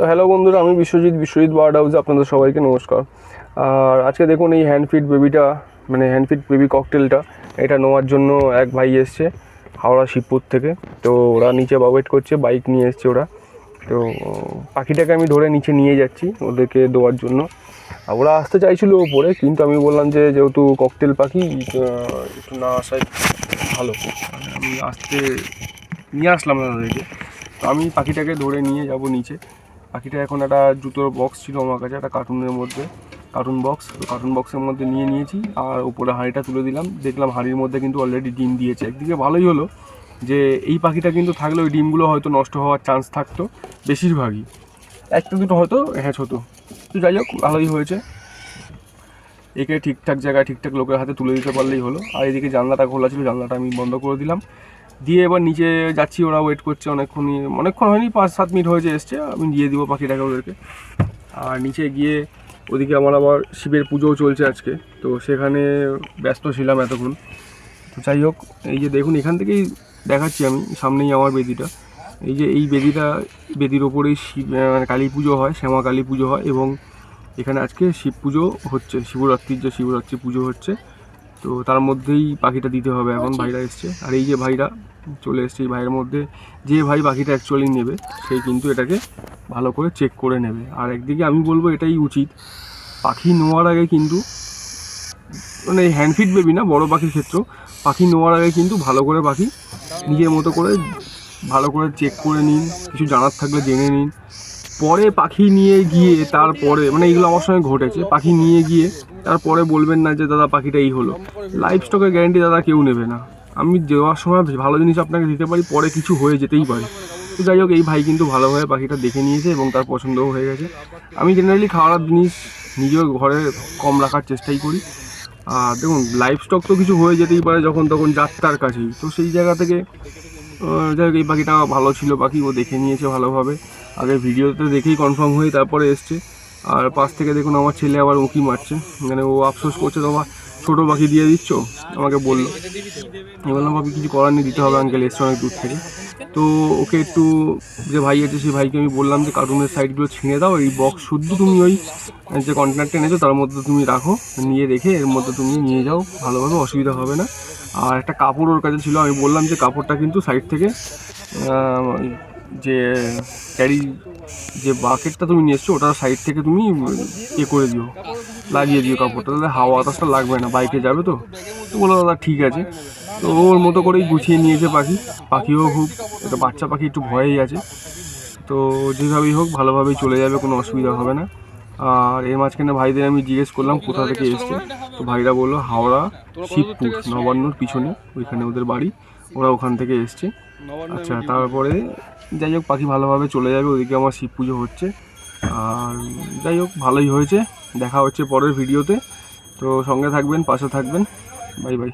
তো হ্যালো বন্ধুরা, আমি বিশ্বজিৎ বিশ্বজিৎ বার্ড হাউসে আপনাদের সবাইকে নমস্কার। আর আজকে দেখুন এই হ্যান্ডফিট বেবিটা মানে হ্যান্ডফিট বেবি ককটেলটা এটা নেওয়ার জন্য এক ভাই এসছে হাওড়া শিবপুর থেকে। তো ওরা নিচে ওয়েট করছে বাইক নিয়ে এসছে ওরা। তো পাখিটাকে আমি ধরে নিচে নিয়ে যাচ্ছি ওদেরকে দেওয়ার জন্য। ওরা আসতে চাইছিল ওপরে কিন্তু আমি বললাম যে যেহেতু ককটেল পাখি একটু না আসাই ভালো। আমি আসতে, নিয়ে আসলাম না ওদেরকে। তো আমি পাখিটাকে ধরে নিয়ে যাব নিচে। পাখিটা এখন একটা জুতোর বক্স ছিল আমার কাছে, একটা কার্টুনের মধ্যে। কার্টুন বক্স কার্টুন বক্সের মধ্যে নিয়ে নিয়েছি আর উপরে হাঁড়িটা তুলে দিলাম। দেখলাম হাঁড়ির মধ্যে কিন্তু অলরেডি ডিম দিয়েছে। একদিকে ভালোই হলো যে এই পাখিটা কিন্তু থাকলে ওই ডিমগুলো হয়তো নষ্ট হওয়ার চান্স থাকতো বেশিরভাগই। একটা দুটো হয়তো হ্যাঁ হতো। তো যাই হোক, ভালোই হয়েছে। একে ঠিকঠাক জায়গায় ঠিকঠাক লোকের হাতে তুলে দিতে পারলেই হলো। আর এদিকে জানলাটা খোলা ছিল, জানলাটা আমি বন্ধ করে দিলাম। দিয়ে এবার নিচে যাচ্ছি, ওরা ওয়েট করছে অনেকক্ষণই। অনেকক্ষণ হয়নি পাঁচ সাত মিনিট হয়েছে এসছে, আমি দিয়ে দিব পাখিটাকে ওদেরকে। আর নিচে গিয়ে ওদিকে আমার আবার শিবের পুজোও চলছে আজকে, তো সেখানে ব্যস্ত ছিলাম এতক্ষণ। তো যাই হোক, এই যে দেখুন, এখান থেকেই দেখাচ্ছি আমি, সামনেই আমার বেদিটা। এই যে এই বেদিটা, বেদির ওপরেই শিব মানে কালী পুজো হয়, শ্যামা কালী পুজো হয়, এবং এখানে আজকে শিব পুজো হচ্ছে, শিবরাত্রির যে শিবরাত্রি পুজো হচ্ছে তো তার মধ্যেই পাখিটা দিতে হবে এখন ভাইরা এসছে। আর এই যে ভাইরা চলে এসছে এই ভাইয়ের মধ্যে যে ভাই পাখিটা অ্যাকচুয়ালি নেবে সেই কিন্তু এটাকে ভালো করে চেক করে নেবে। আর একদিকে আমি বলব এটাই উচিত পাখি নেওয়ার আগে কিন্তু মানে হ্যান্ডফিট বেবি না বড় পাখির ক্ষেত্রেও পাখি নেওয়ার আগে কিন্তু ভালো করে পাখি নিজের মতো করে ভালো করে চেক করে নিন কিছু জানার থাকলে জেনে নিন। পরে পাখি নিয়ে গিয়ে তারপরে মানে এগুলো আমার সঙ্গে ঘটেছে, পাখি নিয়ে গিয়ে তারপরে বলবেন না যে, দাদা পাখিটা এই হলো লাইফ স্টকের গ্যারেন্টি দাদা কেউ নেবে না। আমি দেওয়ার সময় ভালো জিনিস আপনাকে দিতে পারি, পরে কিছু হয়ে যেতেই পারে। তো যাই হোক, এই ভাই কিন্তু ভালোভাবে পাখিটা দেখে নিয়েছে এবং তার পছন্দও হয়ে গেছে। আমি জেনারেলি খাওয়ার জিনিস নিজেও ঘরে কম রাখার চেষ্টাই করি। আর দেখুন লাইফ স্টক তো কিছু হয়ে যেতেই পারে যখন, তখন যাত্রার কাছেই। তো সেই জায়গা থেকে যাই হোক, এই পাখিটা ভালো ছিল পাখি ও দেখে নিয়েছে ভালোভাবে। আগে ভিডিওতে দেখেই কনফার্ম হয়ে তারপরে এসছে। আর পাশ থেকে দেখুন আমার ছেলে আবার উঁকি মারছে। মানে ও আফসোস করছে, তোমার ছোটো পাখি দিয়ে দিচ্ছ? আমাকে বলল। আমি বললাম ভাবি কিছু করার নেই, দিতে হবে আঙ্কেল এসছে অনেক দূর থেকে। তো ওকে একটু যে ভাই আছে, সেই ভাইকে আমি বললাম যে কার্টুনের সাইডগুলো ছিঁড়ে দাও, এই বক্স শুদ্ধ তুমি ওই যে কন্টেনারটা এনেছো, তার মধ্যে তুমি রাখো, নিয়ে রেখে এর মধ্যে তুমি নিয়ে যাও, ভালোভাবে অসুবিধা হবে না। আর একটা কাপড় ওর কাছে ছিল, আমি বললাম যে কাপড়টা কিন্তু সাইড থেকে যে ক্যারি যে বাকেটটা তুমি নিয়ে এসছো, ওটা সাইড থেকে তুমি ইয়ে করে দিও, লাগিয়ে দিও কাপড়টা। তাহলে হাওয়া বাতাসটা লাগবে না বাইকে যাবে তো। তো বলল, দাদা, ঠিক আছে। তো ওর মতো করেই গুছিয়ে নিয়েছে পাখি। পাখিও খুব, একটা বাচ্চা পাখি একটু ভয়েই আছে। তো যেভাবেই হোক, ভালোভাবেই চলে যাবে, কোনো অসুবিধা হবে না। আর এর মাঝখানে ভাইদের আমি জিজ্ঞেস করলাম কোথা থেকে এসছে। তো ভাইরা বলল হাওড়া শিবপুর নবান্নর পিছনে ওইখানে ওদের বাড়ি। ওরা ওখান থেকে এসছে। আচ্ছা তারপরে যাই হোক পাখি ভালোভাবে চলে যাবে ওদিকে আমার শিব পুজো হচ্ছে। আর যাই হোক ভালোই হয়েছে। দেখা হচ্ছে পরের ভিডিওতে। তো সঙ্গে থাকবেন পাশে থাকবেন। Bye bye.